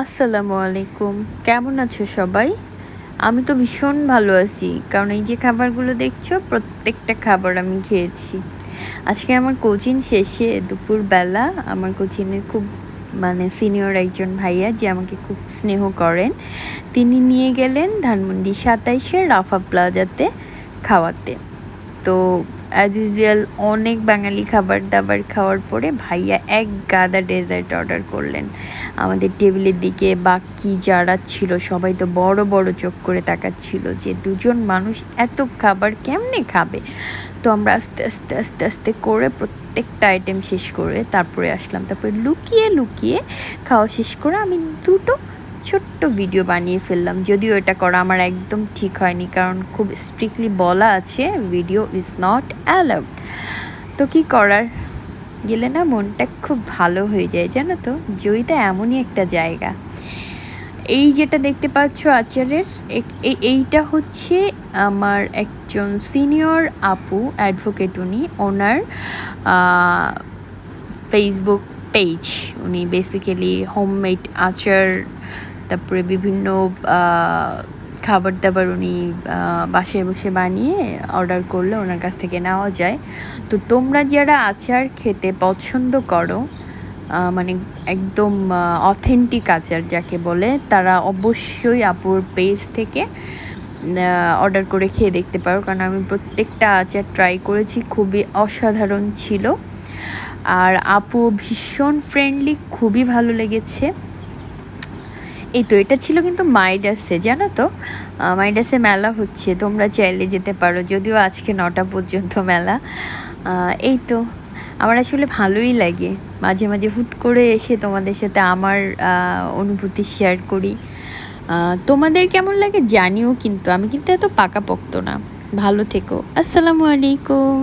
আসসালামু আলাইকুম। কেমন আছো সবাই? আমি তো ভীষণ ভালো আছি, কারণ এই যে খাবারগুলো দেখছ, প্রত্যেকটা খাবার আমি খেয়েছি। আজকে আমার কোচিং শেষে দুপুরবেলা আমার কোচিংয়ের খুব মানে সিনিয়র একজন ভাইয়া, যে আমাকে খুব স্নেহ করেন, তিনি নিয়ে গেলেন ধানমন্ডি সাতাইশে রাফা প্লাজাতে খাওয়াতে। তো অ্যাজ ইউজুয়াল অনেক বাঙালি খাবার দাবার খাওয়ার পরে ভাইয়া এক গাদা ডেজার্ট অর্ডার করলেন। আমাদের টেবিলের দিকে বাকি যারা ছিল, সবাই তো বড় বড় চোখ করে তাকাচ্ছিল যে দুজন মানুষ এত খাবার কেমনে খাবে? তো আমরা আস্তে আস্তে আস্তে আস্তে করে প্রত্যেকটা আইটেম শেষ করে তারপরে আসলাম। তারপরে লুকিয়ে লুকিয়ে খাওয়া শেষ করে আমি দুটো ছোট্ট ভিডিও বানিয়ে ফেললাম। যদিও এটা করা আমার একদম ঠিক হয়নি, কারণ খুব স্ট্রিক্টলি বলা আছে ভিডিও ইজ নট অ্যালাউড তো কি করার? গেলে না মনটা খুব ভালো হয়ে যায়, জানো তো? জয়িতা এমনই একটা জায়গা। এই যেটা দেখতে পাচ্ছ আচারের এইটা হচ্ছে আমার একজন সিনিয়র আপু অ্যাডভোকেট উনি, ওনার ফেসবুক পেজ উনি বেসিক্যালি হোমমেড আচার তারপরে বিভিন্ন খাবার দাবার উনি বাসায় বসে বানিয়ে অর্ডার করলে ওনার কাছ থেকে নেওয়া যায়। তো তোমরা যারা আচার খেতে পছন্দ করো মানে একদম অথেন্টিক আচার যাকে বলে, তারা অবশ্যই আপুর পেজ থেকে অর্ডার করে খেয়ে দেখতে পারো। কারণ আমি প্রত্যেকটা আচার ট্রাই করেছি, খুবই অসাধারণ ছিল। আর আপু ভীষণ ফ্রেন্ডলি খুবই ভালো লেগেছে। এই তো এটা ছিল কিন্তু মাইডাসে, জানো তো? মাইডাসে মেলা হচ্ছে, তোমরা চাইলে যেতে পারো, যদিও আজকে নটা পর্যন্ত মেলা। এই তো, আমার আসলে ভালোই লাগে। মাঝে মাঝে হুট করে এসে তোমাদের সাথে আমার অনুভূতি শেয়ার করি। তোমাদের কেমন লাগে জানিও কিন্তু, আমি কিন্তু এত পাকাপোক্ত না। ভালো থেকো, আসসালামু আলাইকুম।